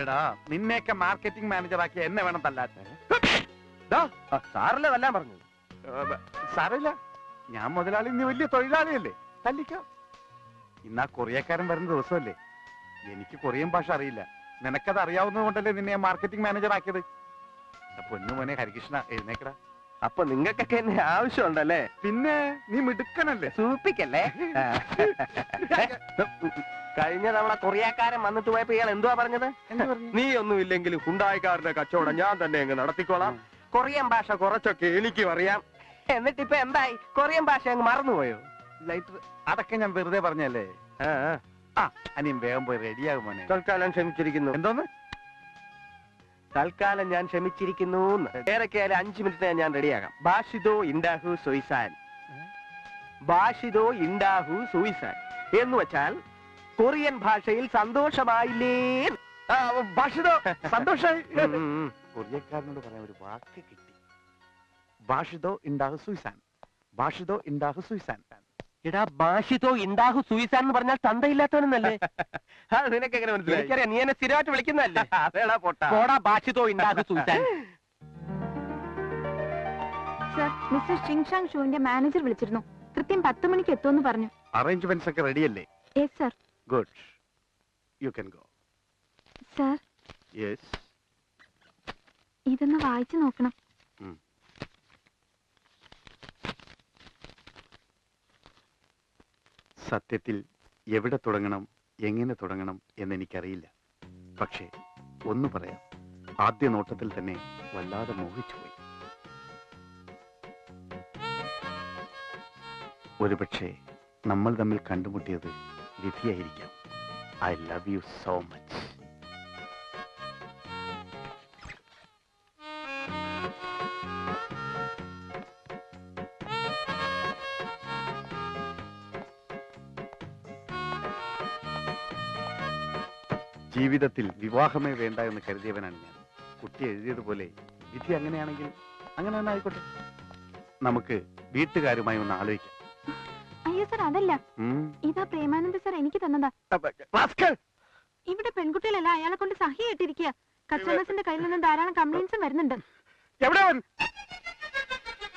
എടാ നിന്നെയൊക്കെ marketing manager എന്നെ വേണം തല്ലാത്ത. സാറല്ലേ വല്ലാൻ പറഞ്ഞു. സാറില്ല? ഞാൻ മുതലാളി നീ വലിയ തൊഴിലാളിയല്ലേ. തല്ലിക്കോ. ഇന്നാ കൊറിയക്കാരൻ വരുന്ന ദിവസമല്ലേ. എനിക്ക് കൊറിയൻ ഭാഷ അറിയില്ല. നിനക്കത് അറിയാവുന്നത് കൊണ്ടല്ലേ നിന്നെ മാർക്കറ്റിംഗ് മാനേജർ ആക്കിയത്? പൊന്നു മോനെ ഹരികൃഷ്ണ എഴുന്നേക്കടാ. അപ്പൊ നിങ്ങൾക്കൊക്കെ എന്നെ ആവശ്യമുണ്ടല്ലേ? പിന്നെ നീ മിടുക്കനല്ലേ? സൂപ്പിക്കല്ലേ. കഴിഞ്ഞ തവണ കൊറിയക്കാരൻ വന്നിട്ട് പോയപ്പോ ഇയാൾ എന്തുവാ പറഞ്ഞത്? നീ ഒന്നും ഇല്ലെങ്കിൽ ഹുണ്ടായിക്കാരുടെ കച്ചവടം ഞാൻ തന്നെ അങ്ങ് നടത്തിക്കോളാം. കൊറിയൻ ഭാഷ കുറച്ചൊക്കെ എനിക്കും അറിയാം എന്നിട്ട് ഇപ്പൊ എന്തായി? കൊറിയൻ ഭാഷ അങ്ങ് മറന്നുപോയോ? ലൈറ്റർ അതൊക്കെ ഞാൻ വെറുതെ പറഞ്ഞല്ലേ? ആ, അനിയും വേഗം പോയി റെഡിയാകും മോനെ. തൽക്കാലം ക്ഷമിച്ചിരിക്കുന്നു. എന്തോന്ന്? തൽക്കാലം ഞാൻ ക്ഷമിച്ചിരിക്കുന്നു ഏറെക്കാലം അഞ്ചു മിനിറ്റ് ഞാൻ റെഡിയാകാം. ഭാഷിതോ ഇൻഡാഹു സുയിസാൻ. ഭാഷിതോ ഇൻഡാഹു സുയിസാൻ. എന്ന് വെച്ചാൽ കൊറിയൻ ഭാഷയിൽ സന്തോഷമായില്ലേ? ഭാഷിതോ ഉം. കൊറിയക്കാരനോട് പറയാൻ ഒരു വാക്ക് കിട്ടി. ഭാഷിതോ ഇണ്ടാഹു സുയിസാൻ. ഭാഷിതോ ഇണ്ടാഹു സുയിസാൻ. എടാ ഭാഷിതോ ഇൻഡാഹു സുയിസാൻ എന്ന് പറഞ്ഞാൽ തന്തയില്ലാത്തവനെന്നല്ലേ? അത് നിനക്ക് എങ്ങനെ മനസ്സിലായി? എനിക്കറിയാം നീ എന്നെ സ്ഥിരമായിട്ട് വിളിക്കുന്നതല്ലേ? അതേടാ പൊട്ടാ. പോടാ ഭാഷിതോ സുയിസാൻ. സർ മിസ്റ്റർ ഷിങ്ഷാങ് ഷൂവിന്റെ മാനേജർ വിളിച്ചിരുന്നു. കൃത്യം പത്ത് മണിക്ക് എത്തുമെന്ന് പറഞ്ഞു. അറേഞ്ച്മെന്റ്സ് ഒക്കെ റെഡിയല്ലേ yes sir good you can go sir yes ഇതൊന്ന് വായിച്ചു നോക്കണം. സത്യത്തിൽ എവിടെ തുടങ്ങണം എങ്ങനെ തുടങ്ങണം എന്നെനിക്കറിയില്ല. പക്ഷേ ഒന്ന് പറയാം. ആദ്യ നോട്ടത്തിൽ തന്നെ വല്ലാതെ മോഹിച്ചുപോയി ഒരുപക്ഷെ നമ്മൾ തമ്മിൽ കണ്ടുമുട്ടിയത് വിധിയായിരിക്കാം. I love you so much ജീവിതത്തിൽ വിവാഹമേ വേണ്ട എന്ന് കരുതിയവനാണ് ഞാൻ. കുട്ടി എഴുതിയതുപോലെ വിധി അങ്ങനെയാണെങ്കിൽ അങ്ങനെ തന്നെ ആയിക്കോട്ടെ. നമുക്ക് വീട്ടുകാരുമായി ഒന്ന് ആലോചിക്കാം. അയ്യോ സർ അതല്ല. ഇതാ പ്രേമാനന്ദ സർ എനിക്ക് തന്നതാ! ഇവിടെ പെൺകുട്ടികളല്ല അയാളെ കൊണ്ട് സഹി ഇട്ടിരിക്കുക കസ്റ്റമേഴ്സിന്റെ കയ്യിൽ നിന്ന് ധാരാളം കംപ്ലൈൻസും വരുന്നുണ്ട്?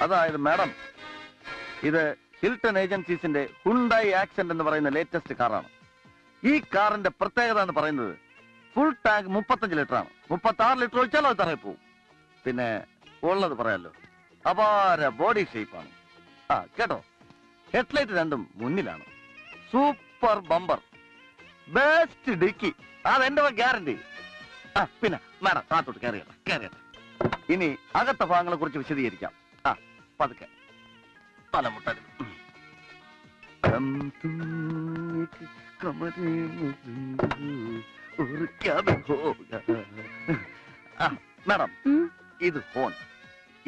അതായത് മാഡം ഇത് ഹിൽട്ടൺ ഏജൻസീസിന്റെ ഹുണ്ടായി ആക്സെന്റ് എന്ന് പറയുന്ന ലേറ്റസ്റ്റ് കാറാണ്. ഈ കാറിന്റെ പ്രത്യേകത എന്ന് പറയുന്നത് ഫുൾ ടാങ്ക് മുപ്പത്തഞ്ച് ലിറ്റർ ആണ്. മുപ്പത്തി ആറ് ലിറ്റർ ഒഴിച്ചാൽ അത് തറയിൽ പോവും. പിന്നെ ഉള്ളത് പറയാലോ അപാര ബോഡി ഷേപ്പാണ് ആ കേട്ടോ? ഹെഡ്ലൈറ്റ് രണ്ടും മുന്നിലാണ്. Super bumper. Best dickey. അതെന്റെ ഗ്യാരണ്ടി. ആ പിന്നെ മാഡം താത്തോട്ട് കയറിയട്ടെ കയറിയട്ടെ ഇനി അകത്ത ഭാഗങ്ങളെ കുറിച്ച് വിശദീകരിക്കാം. ആ പതുക്കെ. തലമുട്ടൽ മാഡം ഇത് ഫോൺ.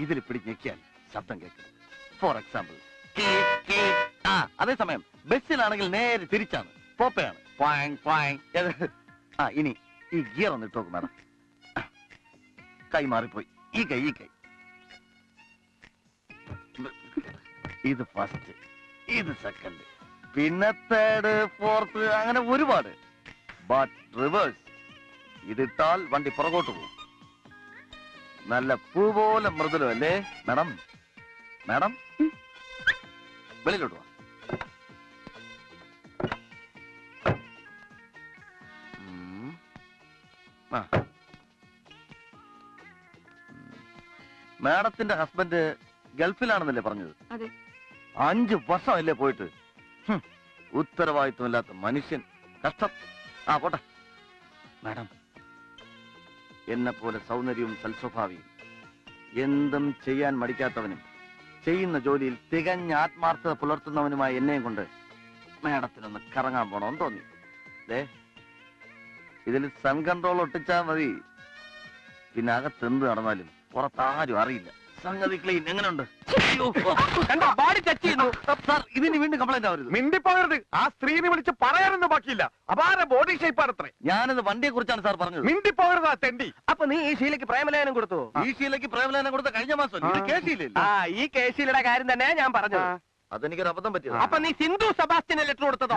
ഇതിൽ പിടി ഞെക്കിയാൽ ശബ്ദം കേൾക്കും. ഫോർ എക്സാമ്പിൾ അതേസമയം ബസ്സിലാണെങ്കിൽ നേരെ തിരിച്ചാണ്. പോപ്പയാണ്. പാങ് പാങ് ഇനി ഈ ഗിയർ ഒന്ന് ഇട്ടോക്ക് മാഡം. കൈ മാറിപ്പോയി. ഈ കൈ ഈ കൈ. ഇത് ഫസ്റ്റ് ഇത് സെക്കൻഡ് പിന്നെ തേർഡ് ഫോർത്ത് അങ്ങനെ ഒരുപാട്. ബട്ട് റിവേഴ്സ് ഇതിട്ടാൽ വണ്ടി പുറകോട്ട് പോകും. നല്ല പൂ പോലെ മൃദുലം അല്ലേ മാഡം മാഡം വെളിയിലോട്ട് മാഡത്തിന്റെ ഹസ്ബൻഡ് ഗൾഫിലാണെന്നല്ലേ പറഞ്ഞത്. അഞ്ചു വർഷമല്ലേ പോയിട്ട്. ഉത്തരവാദിത്വമില്ലാത്ത മനുഷ്യൻ. കഷ്ടം. ആ പോട്ടെ. മാഡം എന്നെ പോലെ സൗന്ദര്യവും സൽസ്വഭാവിയും എന്തും ചെയ്യാൻ മടിക്കാത്തവനും ചെയ്യുന്ന ജോലിയിൽ തികഞ്ഞ ആത്മാർത്ഥത പുലർത്തുന്നവനുമായി എന്നെയും കൊണ്ട് മാഡത്തിനൊന്ന് കറങ്ങാൻ പോണമെന്ന് തോന്നി. ഇതിൽ സൺ കൺട്രോൾ ഒട്ടിച്ചാ മതി. പിന്നെ അകത്ത് എന്ത് നടന്നാലും പുറത്താരും അറിയില്ല. സംഗതി ക്ലീൻ എങ്ങനെയുണ്ട്? ഇതിന് വീണ്ടും കംപ്ലൈന്റ് ആവരുത്. മിണ്ടിപ്പോകരുത്. ആ സ്ത്രീനെ വിളിച്ച് പറയാനൊന്നും ബാക്കിയില്ല. അപാര ബോഡി ഷേപ്പാണ് അത്രേ ഞാനത് വണ്ടിയെ കുറിച്ചാണ് സാർ പറഞ്ഞത്. മിണ്ടിപ്പോകരുത് ആ തെണ്ടി. അപ്പൊ നീ ഈ ശീലക്ക് പ്രേമലേഖനം കൊടുത്തു? ഈ ശീലക്ക് പ്രേമലേനം കൊടുത്ത കഴിഞ്ഞ മാസം ഇത് കേസിയില്ലേ ആ ഈ കേസിലുള്ള കാര്യം തന്നെ ഞാൻ പറഞ്ഞത്. അതെനിക്കൊരു അബദ്ധം പറ്റിയതാ. അപ്പൊ നീ സിന്ധു സെബാസ്റ്റ്യന് ലെറ്റർ കൊടുത്തതോ?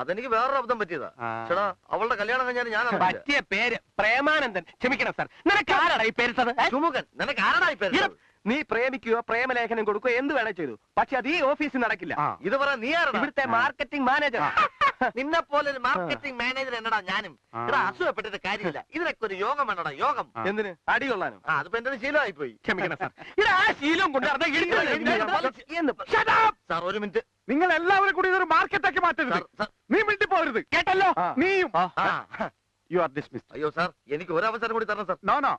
അതെനിക്ക് വേറൊരു അബദ്ധം പറ്റിയതാ ചേടാ അവളുടെ കല്യാണം കഴിഞ്ഞാൽ ഞാൻ പറ്റിയ പേര് പ്രേമാനന്ദൻ. ക്ഷമിക്കണം സാർ നിനക്ക് ആരാടാ ഈ പേരിട്ടത് ചുമുഖൻ നിനക്ക് ആരാടായി പേര് നീ പ്രേമിക്കുകയോ പ്രേമലേഖനം കൊടുക്കുകയോ എന്ത് വേണേ ചെയ്തു. പക്ഷെ അത് ഈ ഓഫീസിൽ നടക്കില്ല. ഇതുവരെ നീ ആരാടാ? ഇവിടുത്തെ മാർക്കറ്റിംഗ് മാനേജർ നിന്നെ പോലെ ഒരു മാർക്കറ്റിംഗ് മാനേജർ എന്നടാ ഞാനും. ഇവിടെ അസുഖപ്പെട്ടിട്ട് കാര്യമില്ല. ഇതിനൊക്കെ ഒരു യോഗം വേണടാ യോഗം. എന്തിന്? അടി കൊള്ളാനും? ആ അതിപ്പോ എന്റെ ശീലമായി പോയി ക്ഷമിക്കണം സാർ. ഇത് ആ ശീലം കൊണ്ട് നടന്ന ഇടിഞ്ഞു എന്ന് Shut സാർ ഒരു മിനിറ്റ്. നിങ്ങൾ എല്ലാവരും കൂടി ഇതൊരു മാർക്കറ്റാക്കി മാറ്റരുത്. നീ മിണ്ടി പോരുത്. കേട്ടല്ലോ? നീയും. യു ആർ ഡിസ്മിസ് അയ്യോ സാർ എനിക്ക് ഒരു അവസരം കൂടി തരണം സാർ. നോ നോ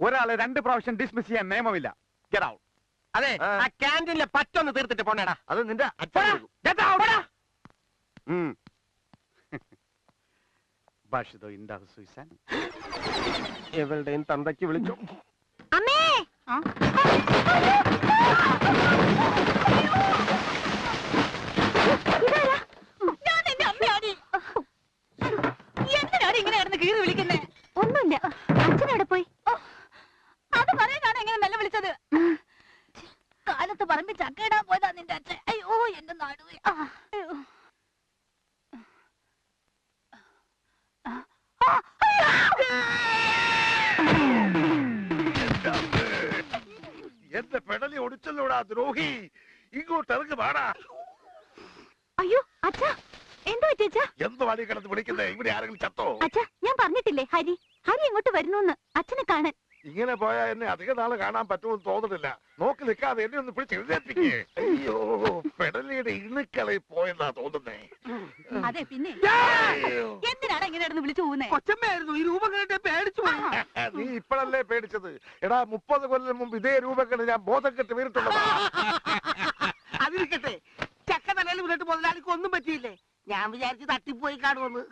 ഒരാളെ രണ്ട് പ്രാവശ്യം ഡിസ്മിസ് ചെയ്യാൻ നിയമമില്ല. ഗെറ്റ് ഔട്ട് അതെ ആ. ആ ക്യാന്റീനിലെ പറ്റൊന്ന് തീർത്തിട്ട് പോണേടാ. അത് നിന്റെ ഭാഷിതോ ഇണ്ടാവ് സുയിസാൻ എവളുടെയും തന്തയ്ക്ക് വിളിച്ചു. അമ്മേ ഞാൻ നിന്റെ അമ്മയാണ് എന്തിനാണ് ഇങ്ങനെ കിടന്ന് കീറി വിളിക്കുന്നേ ഒന്നുമില്ല അച്ഛനവിടെ പോയി അത് പറയാനാണ് എങ്ങനെ നല്ല വിളിച്ചത് കാലത്ത് പറമ്പി ചക്കയിടാൻ പോയതാ നിന്റെ അച്ഛൻ അയ്യോ എന്റെ നാടുവേ ആ, അയ്യോ. ആ, ആ, അയ്യോ. എന്റെ പെടലി ഒടിച്ചല്ലോടാ ദ്രോഹി. ഇങ്ങോട്ട് ഇറങ്ങി വാടാ. അയ്യോ അച്ഛാ എന്താ അച്ഛാ? എന്തോ വഴി കിടന്ന് വിളിക്കുന്നേ? ഇവിടെ ആരെങ്കിലും ചത്തോ? അച്ഛാ ഞാൻ പറഞ്ഞിട്ടില്ലേ ഹരി ഹരി ഇങ്ങോട്ട് വരുന്നു അച്ഛനെ കാണാൻ. ഇങ്ങനെ പോയാ എന്നെ അധിക നാൾ കാണാൻ പറ്റുമെന്ന് തോന്നുന്നില്ല നോക്കി നിൽക്കാതെ എന്നെ ഒന്ന് പിടിച്ച് എഴുന്നേൽപ്പിക്കേ. അയ്യോ പെടലിയുടെ ഇണുക്കളെ പോയെന്നാ തോന്നുന്നേ. അതെ പിന്നെ. എന്തിനാണ് ഇങ്ങനെ വിളിച്ചു പോകുന്നേ? കൊച്ചമ്മയായിരുന്നു ഈ രൂപം കണ്ടിട്ട് പേടിച്ചു പോയി. നീ ഇപ്പോഴല്ലേ പേടിച്ചത്? എടാ മുപ്പത് കൊല്ലം മുമ്പ് ഇതേ രൂപക്കെട്ട് ഞാൻ ബോധം കെട്ട് വീണിട്ടുള്ളതാ. അതിരിക്കട്ടെ. ചക്ക തലയിൽ വീണിട്ട് മുതലാളിക്ക് ഒന്നും പറ്റിയില്ലേ? ഞാൻ വിചാരിച്ച് തട്ടിപ്പോയി കാണുമെന്ന്.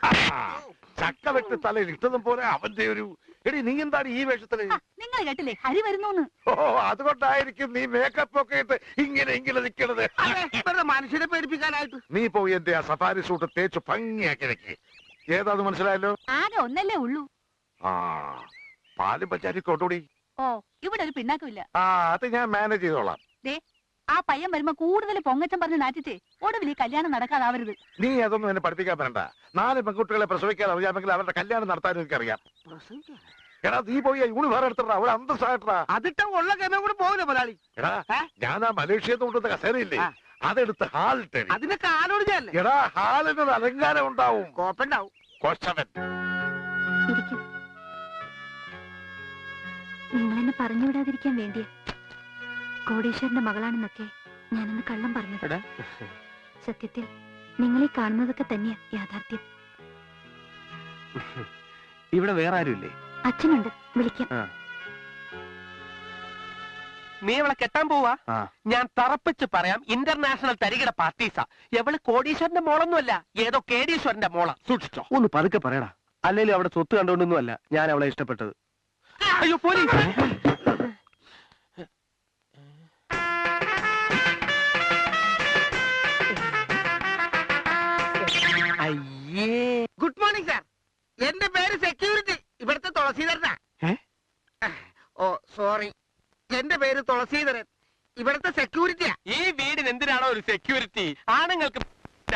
ചക്ക വെട്ട് തലയിൽ ഇട്ടതും പോലെ അവന്റെ ഒരു എടി നീ എന്താണ് ഈ വേഷത്തിൽ? നിങ്ങൾ കേട്ടില്ലേ? ഹരി വരുന്നു ഓ അതുകൊണ്ടായിരിക്കും നീ മേക്കപ്പ് ഒക്കെ ഇട്ട് ഇങ്ങനെ ഇങ്ങനെ വെറുതെ മനുഷ്യനെ പേടിപ്പിക്കാനായിട്ട്. നീ പോയി എന്റെ ആ സഫാരി സൂട്ട് തേച്ച് ഭംഗിയാക്കി വെക്കി. ഏതാന്ന് മനസ്സിലായല്ലോ? ആകെ ഒന്നല്ലേ ഉള്ളൂ. ആ പാലും പച്ചാരി കൊണ്ടുകൂടി ഓ ഇവിടെ ഒരു പിണ്ണാക്കുമില്ല. ആ അത് ഞാൻ മാനേജ് ചെയ്തോളാം. ദേ ആ പയ്യൻ വരുമ്പോ കൂടുതൽ പൊങ്ങച്ചം പറഞ്ഞ് നാറ്റിച്ചേ. ഒടുവിൽ ഈ കല്യാണം നടക്കാതാവരുത്. നീ അതൊന്നും എന്നെ പഠിപ്പിക്കാൻ വരണ്ട. നാല് പെൺകുട്ടികളെ പ്രസവിക്കാൻ അറിയാമെങ്കിൽ അവരുടെ കല്യാണം നടത്താൻ എനിക്കറിയാം. എടാ നീ പോയി യൂണിഫോം എടുത്തിട്ടാ ഒരു അന്തസ്സായിട്ടാ അതിട്ട ഉള്ള ഗമം കൂടെ പോകില്ല മുതലാളി? എടാ? ഞാൻ ആ മലേഷ്യന്ന് കൊണ്ടുവന്ന കസേരയില്ലേ. അതെടുത്ത് ഹാളിട്ട് അതിന്റെ കാലോടിഞ്ഞല്ലേ എടാ ഹാളിനൊരു അലങ്കാരം ഉണ്ടാവും. കോപ്പുണ്ടാവും. കൊച്ചവൻ നിങ്ങൾ എന്നെ പറഞ്ഞു വിടാതിരിക്കാൻ വേണ്ടിയ. കോടീശ്വരന്റെ മകളാണെന്നൊക്കെ ഞാനൊന്ന് കള്ളം പറഞ്ഞു എടാ. സത്യത്തിൽ നിങ്ങളീ കാണുന്നതൊക്കെ തന്നെയാ യാഥാർത്ഥ്യം. ഇവിടെ വേറെ ആരുമില്ലേ? അച്ഛനുണ്ട്. വിളിക്കാം. നീ അവളെ കെട്ടാൻ പോവാ? ഞാൻ തറപ്പിച്ച് പറയാം ഇന്റർനാഷണൽ തരികിട പാർട്ടീസാ. എവൾ കോടീശ്വരന്റെ മോളൊന്നുമല്ല ഏതോ കേടീശ്വരന്റെ മോള. സൂക്ഷിച്ചോ. ഒന്ന് പതുക്കെ പറയടാ. അല്ലെങ്കിൽ അവിടെ സ്വത്ത് കണ്ടോണ്ടൊന്നുമല്ല ഞാൻ അവളെ ഇഷ്ടപ്പെട്ടത്. അയ്യോ പോലീസ്! അയ്യേ. ഗുഡ് മോർണിംഗ് സാർ എന്റെ പേര് സെക്യൂരിറ്റി ഇവിടുത്തെ തുളസീധരനാ. ഓ സോറി. എന്റെ പേര് തുളസീധരൻ. ഇവിടുത്തെ സെക്യൂരിറ്റിയാ. ഈ വീടിന് എന്തിനാണോ ഒരു സെക്യൂരിറ്റി? ആണുങ്ങൾക്ക്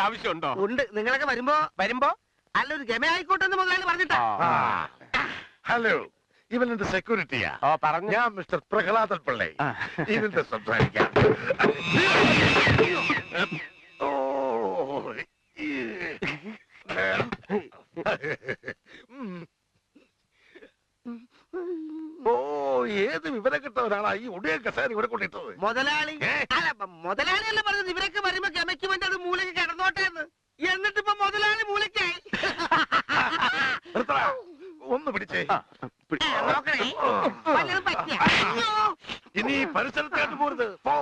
ആവശ്യമുണ്ടോ? ഉണ്ട്. നിങ്ങളൊക്കെ വരുമ്പോ വരുമ്പോ? അല്ല ഒരു ഗമ ആയിക്കോട്ടെ എന്ന് മുതലാളി പറഞ്ഞിട്ടാ ഹലോ ഇവൻ എന്റെ സെക്യൂരിറ്റിയാ? ഓ പറഞ്ഞു. ഞാൻ മിസ്റ്റർ പ്രഹ്ലാദൻ പിള്ളേ. ഇവന്റെ ഇതിന്റെ സംസാരിക്കാം. ഓ. ഓ ഏത് വിവരം കിട്ടവനാണ് ഈ ഉടയ കസേര ഇവിടെ കൊണ്ടിട്ടത്? മുതലാളി. ഏ? അല്ല അപ്പൊ മുതലാളി അല്ല പറഞ്ഞത്. ഇവരൊക്കെ വരുമ്പോ ഗമയ്ക്ക് വേണ്ടി അത് മൂലയ്ക്ക് കിടന്നോട്ടെ എന്ന്. എന്നിട്ട് ഇപ്പൊ മുതലാളി മൂലയ്ക്കായി. നിർത്തടാ. ഒന്ന് പിടിച്ചേ. ആ, നോക്കണേ. വല്ലതും പറ്റിയ? ഇനി പരിസരത്തായിട്ട് പരിസരത്തേക്ക് പോരുത് പോ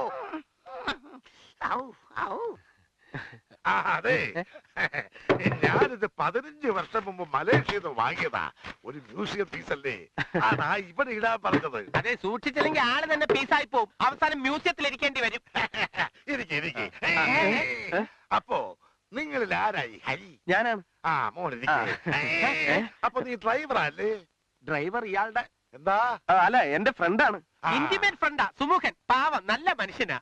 ആ അതെ ഞാനിത് പതിനഞ്ച് വർഷം മുമ്പ് മലേഷ്യയിൽ നിന്ന് വാങ്ങിയതാ ഒരു മ്യൂസിയം പീസ് അല്ലേ അതാ ഇവിടെ ഇടാൻ പറഞ്ഞത്. അതെ സൂക്ഷിച്ചില്ലെങ്കിൽ ആൾ തന്നെ പീസായി പോവും. അവസാനം മ്യൂസിയത്തിൽ ഇരിക്കേണ്ടി വരും. ഇരിക്കെ ഇരിക്കെ. അപ്പോ നിങ്ങളിൽ ആരായി? ഹരി. ഞാനാണ് ആ മോൻ അപ്പൊ നീ ഡ്രൈവറല്ലേ ഡ്രൈവർ ഇയാളുടെ എന്താ? അല്ല എന്റെ ഫ്രണ്ടാണ്. ആ, ഇന്റിമേറ്റ് ഫ്രണ്ടാ സുമുഖൻ. പാവം നല്ല മനുഷ്യനാ.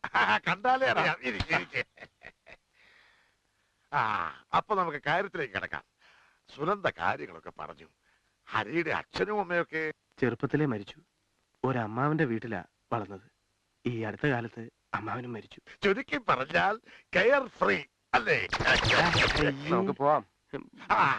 കണ്ടാലേ അറിയാം. ഇരിക്ക്, ഇരിക്ക്. ആ അപ്പൊ നമുക്ക് കാര്യത്തിലേക്ക് കിടക്കാം. സുനന്ദ കാര്യങ്ങളൊക്കെ പറഞ്ഞു. ഹരിയുടെ അച്ഛനും അമ്മയൊക്കെ ചെറുപ്പത്തിലേ മരിച്ചു. ഒരമ്മാവന്റെ വീട്ടിലാ വളർന്നത്. ഈ അടുത്ത കാലത്ത് അമ്മാവനും മരിച്ചു. ചുരുക്കി പറഞ്ഞാൽ കെയർ ഫ്രീ അല്ലേ? നമുക്ക് പോവാം.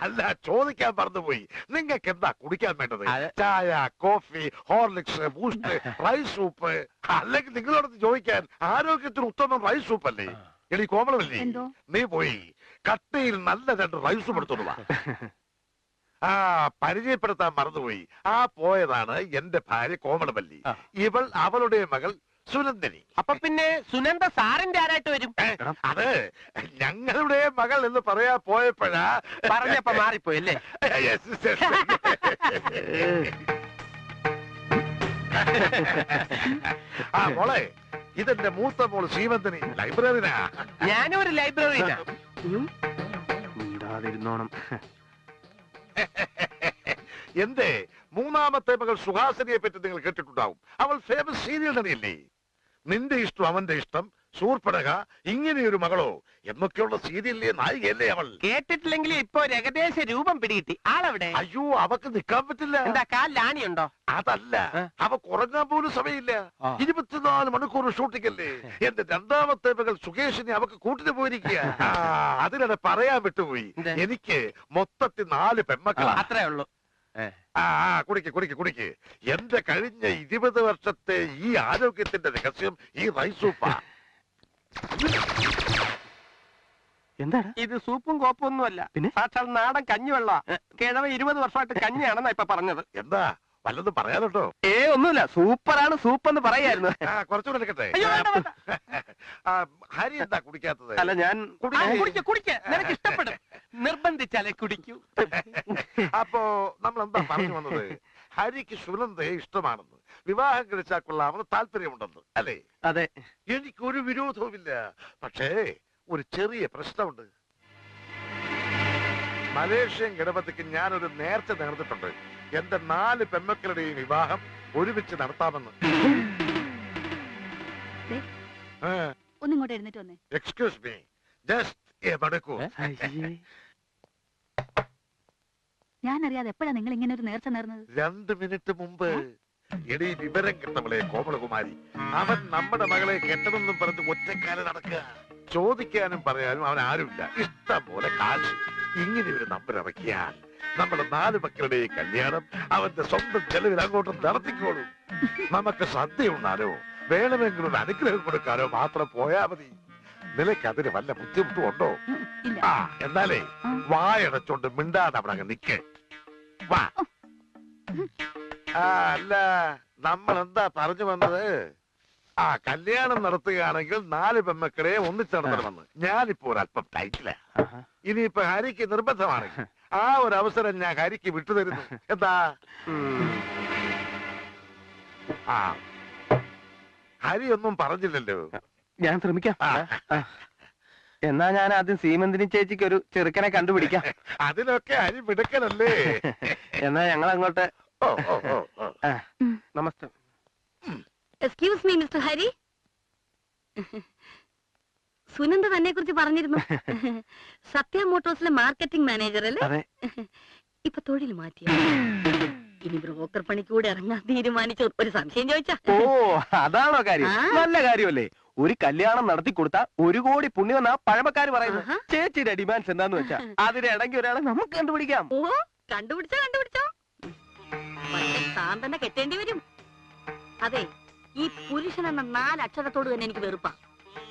അല്ല ചോദിക്കാൻ മറന്നുപോയി. നിങ്ങൾക്ക് എന്താ കുടിക്കാൻ വേണ്ടത്? ചായ coffee Horlicks Boost rice soup. അല്ലെങ്കിൽ നിങ്ങളോട് ചോദിക്കാൻ ആരോഗ്യത്തിന് ഉത്തമം റൈസ് സൂപ്പ് അല്ലേ എടി കോമളമല്ലേ? നീ പോയി. കട്ടയിൽ നല്ല രണ്ട് റൈസും എടുത്തോണ്ട് വാ. ആ പരിചയപ്പെടുത്താൻ മറന്നുപോയി. ആ പോയതാണ് എന്റെ ഭാര്യ കോമളമല്ലി ഇവൾ അവളുടെ മകൾ സുനന്ദിനി. അപ്പൊ പിന്നെ സുനന്ദ സാറിന്റെ ആരായിട്ട് വരും? അത് ഞങ്ങളുടെ മകൾ എന്ന് പറയാ പോയപ്പോഴാ പറഞ്ഞപ്പോ മാറിപ്പോയി അല്ലേ? Yes, yes, yes. ആ മോളെ ഇതെന്റെ മൂത്ത മോൾ ശ്രീമന്തിന് ലൈബ്രറിനാ. ഞാനും ഒരു മിണ്ടാതിരുന്നോണം. എന്തേ? മൂന്നാമത്തെ മകൾ സുഹാസിനിയെ പറ്റി നിങ്ങൾ കേട്ടിട്ടുണ്ടാവും. അവൾ ഫേമസ് സീരിയൽ നടിയല്ലേ? നിന്റെ ഇഷ്ടം അവന്റെ ഇഷ്ടം. സൂർപ്പടക ഇങ്ങനെയൊരു മകളോ? എന്നൊക്കെയുള്ള സീരിയലിലെ നായികയല്ലേ അവൾ. കേട്ടിട്ടില്ലെങ്കിൽ ഇപ്പൊ ഒരു ഏകദേശ രൂപം പിടികിട്ടി. ആളവിടെ? അയ്യോ അവക്ക് നിക്കാൻ പറ്റില്ല. എന്താ കാലാണിയുണ്ടോ അതല്ല. അവ കുറങ്ങാൻ പോലും സമയമില്ല. ഇരുപത്തിനാല് മണിക്കൂർ ഷൂട്ടിംഗ് അല്ലേ എന്റെ രണ്ടാമത്തെ മകൾ സുകേഷിനെ അവക്ക് കൂട്ടിന് പോയിരിക്കുക. ആ, അതിനിടെ പറയാൻ വിട്ടുപോയി. എനിക്ക് മൊത്തത്തിൽ നാല് പെമ്മക്കളാ അത്രേ ഉള്ളൂ. ആ കുടിക്ക് കുടിക്ക് കുടിക്ക്. എന്റെ കഴിഞ്ഞ ഇരുപത് വർഷത്തെ ഈ ആരോഗ്യത്തിന്റെ രഹസ്യം ഈ റൈസ് സൂപ്പാ എന്താണ് ഇത് സൂപ്പും കോപ്പും ഒന്നുമല്ല പിന്നെ? സാക്ഷാൽ നാടൻ കഞ്ഞിവെള്ള കിഴവ ഇരുപത് വർഷമായിട്ട് കഞ്ഞിയാണെന്നാ ഇപ്പൊ പറഞ്ഞത്. എന്താ? വല്ലതും പറയാനുണ്ടോ? ഏ ഒന്നുമില്ല. സൂപ്പറാണ് സൂപ്പ് എന്ന് പറയായിരുന്നു കുറച്ചുകൂടെ എടുക്കട്ടെ. ഹരി എന്താ കുടിക്കാത്തത്? അല്ല ഞാൻ ആ, കുടിക്ക് കുടിക്ക്. നിനക്ക് ഇഷ്ടപ്പെടും. നിർബന്ധിച്ചാലേ കുടിക്കൂ. അപ്പോ നമ്മൾ എന്താ പറഞ്ഞു വന്നത്? ഹരിക്ക് സുനന്ദയെ ഇഷ്ടമാണെന്ന്. വിവാഹം കഴിച്ചാൽ കൊള്ളാമെന്ന് താല്പര്യമുണ്ടെന്ന് അല്ലേ? അതെ. എനിക്കൊരു വിരോധവുമില്ല. പക്ഷേ ഒരു ചെറിയ പ്രശ്നമുണ്ട്. മലേഷ്യൻ ഗണപതിക്ക് ഞാനൊരു നേർച്ച നേർന്നിട്ടുണ്ട്. എന്റെ നാല് പെമ്മക്കളുടെയും വിവാഹം ഒരുമിച്ച് നടത്താമെന്ന്. ഒന്നിങ്ങോട്ട് എഴുന്നേറ്റ് വന്നേ. എക്സ്ക്യൂസ് മീ ജസ്റ്റ് എ മണിക്കൂർ. ഞാൻ അറിയാതെ എപ്പോഴാ നിങ്ങൾ ഇങ്ങനെ ഒരു നേർച്ച നേർന്നത്? രണ്ട് മിനിറ്റ് മുമ്പ് എടീ വിവരം കിട്ടവളെ കോമളകുമാരി. അവൻ നമ്മുടെ മകളെ കെട്ടണമെന്നും പറഞ്ഞ് ഒറ്റക്കാലം നടക്കുക. ചോദിക്കാനും പറയാനും അവൻ ആരുമില്ല. ഇഷ്ടം പോലെ കാശ്. ഇങ്ങനെ ഒരു നമ്പർ ഇറക്കിയാൽ നമ്മുടെ നാല് മക്കളുടെ കല്യാണം അവന്റെ സ്വന്തം ചെലവിൽ അങ്ങോട്ട് നടത്തിക്കോളും. നമുക്ക് സദ്യ ഉണ്ടാലോ വേണമെങ്കിലും അനുഗ്രഹം കൊടുക്കാനോ മാത്രം പോയാ മതി. നിനക്ക് അതിന് വല്ല ബുദ്ധിമുട്ടും ഉണ്ടോ? ഇല്ല. ആ എന്നാലേ. വായടച്ചോണ്ട് മിണ്ടാതെ അവിടെ അങ്ങ് നിക്ക്. വാ. ആ അല്ല നമ്മൾ എന്താ പറഞ്ഞു വന്നത്? ആ കല്യാണം നടത്തുകയാണെങ്കിൽ നാല് പെമ്മക്കളെ ഒന്നിച്ച് നടത്തണമെന്ന് ഞാനിപ്പോ ഒരല്പം ടൈറ്റില ഇനിയിപ്പൊ ഹരിക്ക് നിർബന്ധമാണ്. ആ ഒരു അവസരം ഞാൻ ഹരിക്ക് വിട്ടുതരുന്നു. എന്താ? ആ. ഹരി ഒന്നും പറഞ്ഞില്ലല്ലോ ഞാൻ ശ്രമിക്കാം. എന്നാ ഞാൻ ആദ്യം സീമന്തിനി ചേച്ചിക്ക് ഒരു ചെറുക്കനെ കണ്ടുപിടിക്കാം. അതിനൊക്കെ അരി പിടുക്കനല്ലേ എന്നാ ഞങ്ങൾ അങ്ങോട്ട് ഓ ഓ ഓ. ഓ നമസ്തേ. Excuse me mister Hari Sunanda തന്നെ കുറിച്ച് പറഞ്ഞിരുന്നു. സത്യ മോട്ടോഴ്സിലെ മാർക്കറ്റിംഗ് മാനേജർ അല്ലേ? ഇപ്പൊ തൊഴിൽ മാറ്റിയ? ഇനി ബ്രോക്കർ പണിക്കൂടെ ഇറങ്ങാൻ തീരുമാനിച്ചു? ഒരു സംശയം ചോദിച്ചാ. ഓ അതാണോ കാര്യം? നല്ല കാര്യമല്ലേ? ഒരു കല്യാണം നടത്തി കൊടുത്താ ഒരു കോടി പുണ്യം പുണ്യമെന്നാ പഴമക്കാർ പറയുന്നത്. ചേച്ചിയുടെ ഡിമാൻഡ്സ് എന്താന്ന് വെച്ചാ അതിനിടയ്ക്ക് ഒരാളെ നമുക്ക് കണ്ടുപിടിക്കാം. കണ്ടുപിടിച്ചോ കണ്ടുപിടിച്ചോ. താൻ തന്നെ കെട്ടേണ്ടി വരും. അതെ ഈ പുരുഷൻ എന്ന നാലക്ഷരത്തോട് തന്നെ എനിക്ക് വെറുപ്പാ.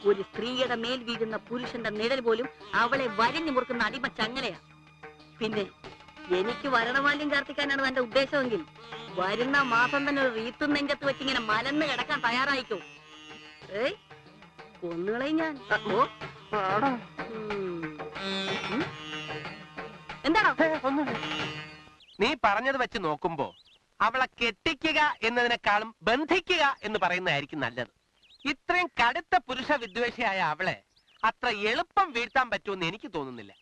ഒരു സ്ത്രീയുടെ മേൽ വീഴുന്ന പുരുഷന്റെ നിഴൽ പോലും അവളെ വരഞ്ഞു മുറുക്കുന്ന അടിമ ചങ്ങലയാ. പിന്നെ എനിക്ക് വരണമാല്യം ചാർത്തിക്കാനാണ് എന്റെ ഉദ്ദേശമെങ്കിൽ വരുന്ന മാസം തന്നെ ഒരു റീത്തും നെഞ്ചത്ത് വെച്ച് ഇങ്ങനെ മലന്ന് കിടക്കാൻ തയ്യാറായിക്കോ? ഏയ് കൊന്നുകളയും ഞാൻ. എന്താണോ? നീ പറഞ്ഞത് വെച്ച് നോക്കുമ്പോ അവളെ കെട്ടിക്കുക എന്നതിനേക്കാളും ബന്ധിക്കുക എന്ന് പറയുന്നതായിരിക്കും നല്ലത്. ഇത്രയും കടുത്ത പുരുഷ വിദ്വേഷിയായ അവളെ അത്ര എളുപ്പം വീഴ്ത്താൻ പറ്റുമെന്ന് എനിക്ക് തോന്നുന്നില്ല.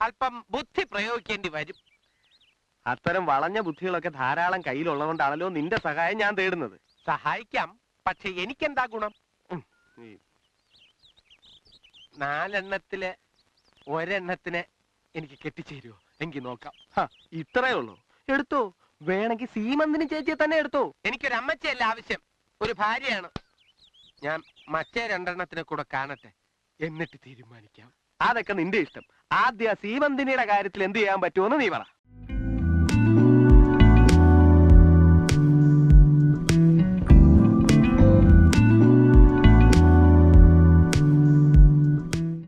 അല്പം ബുദ്ധി പ്രയോഗിക്കേണ്ടി വരും. അത്തരം വളഞ്ഞ ബുദ്ധികളൊക്കെ ധാരാളം കയ്യിലുള്ളതുകൊണ്ടാണല്ലോ നിന്റെ സഹായം ഞാൻ തേടുന്നത്. സഹായിക്കാം പക്ഷെ എനിക്കെന്താ ഗുണം? നാലെണ്ണത്തിൽ ഒരെണ്ണത്തിനെ എനിക്ക് കെട്ടിച്ചേരുവോ? എങ്കിൽ നോക്കാം. ഇത്രേ ഉള്ളൂ. എടുത്തോ. വേണമെങ്കിൽ സീമന്തിന് ചേച്ചിയെ തന്നെ എടുത്തോ. എനിക്കൊരു അമ്മച്ചയല്ല ആവശ്യം. ഒരു ഭാര്യയാണ്. ഞാൻ മറ്റേ രണ്ടെണ്ണത്തിനെ കൂടെ കാണട്ടെ എന്നിട്ട് തീരുമാനിക്കാം. അതൊക്കെ നിന്റെ ഇഷ്ടം. ആദ്യ സീമന്തിനിയുടെ കാര്യത്തിൽ എന്ത് ചെയ്യാൻ പറ്റുമെന്ന് നീ പറ.